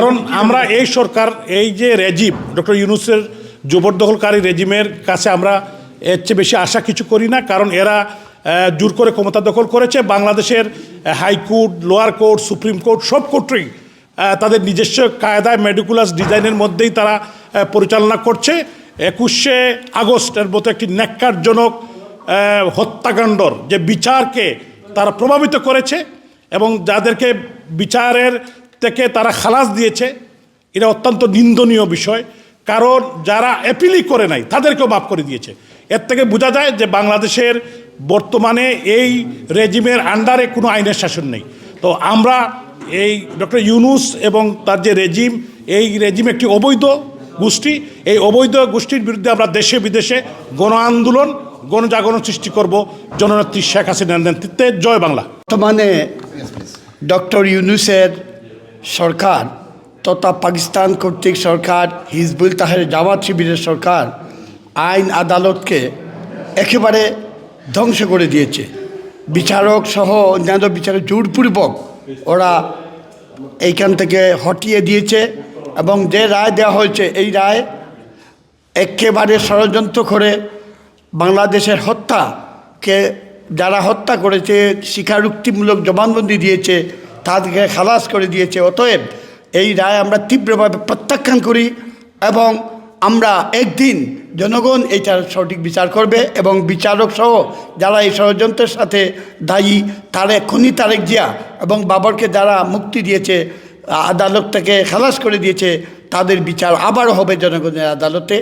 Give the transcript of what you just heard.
কারণ আমরা এই সরকার, এই যে রেজিম, ডক্টর ইউনুসের জবরদখলকারী রেজিমের কাছে আমরা এর চেয়ে বেশি আশা কিছু করি না, কারণ এরা জোর করে ক্ষমতা দখল করেছে। বাংলাদেশের high court, lower court, supreme court সব কোর্টেই তাদের নিজস্ব কায়দায় মেডিকুলাস ডিজাইনের মধ্যেই তারা পরিচালনা করছে। একুশে আগস্টের মতো একটি ন্যাক্কারজনক হত্যাকাণ্ডর যে বিচারকে তারা প্রভাবিত করেছে এবং যাদেরকে বিচারের থেকে তারা খালাস দিয়েছে। এটা অত্যন্ত নিন্দনীয় বিষয়। কারণ যারা অ্যাপিলই করে নাই, তাদেরকেও মাফ করে দিয়েছে। এর থেকে বোঝা যায় যে বাংলাদেশের বর্তমানে এই রেজিমের আন্ডারে কোনো আইনের শাসন নেই। তো আমরা এই ডক্টর ইউনুস এবং তার যে রেজিম, এই রেজিম একটি অবৈধ গোষ্ঠী। এই অবৈধ গোষ্ঠীর বিরুদ্ধে আমরা দেশে বিদেশে গণ আন্দোলন, গণজাগরণ সৃষ্টি করব। জননেত্রী শেখ হাসিনার নেতৃত্বে। জয় বাংলা। বর্তমানে ডক্টর ইউনুসের সরকার তথা পাকিস্তান কর্তৃক সরকার হিজবুল তাহের জামাত শিবিরের সরকার আইন আদালতকে একেবারে ধ্বংস করে দিয়েছে। বিচারক সহ অন্যান্য বিচারক জোরপূর্বক ওরা এইখান থেকে হটিয়ে দিয়েছে এবং যে রায় দেওয়া হয়েছে, এই রায় একেবারে ষড়যন্ত্র করে বাংলাদেশের হত্যাকে যারা হত্যা করেছে, স্বীকারোক্তিমূলক জবানবন্দি দিয়েছে তাদেরকে খালাস করে দিয়েছে। অতএব এই রায় আমরা তীব্রভাবে প্রত্যাখ্যান করি এবং আমরা একদিন জনগণ এইটার সঠিক বিচার করবে এবং বিচারক সহ যারা এই ষড়যন্ত্রের সাথে দায়ী, তারে খনি তারেক জিয়া এবং বাবরকে যারা মুক্তি দিয়েছে, আদালত থেকে খালাস করে দিয়েছে, তাদের বিচার আবারও হবে জনগণের আদালতে।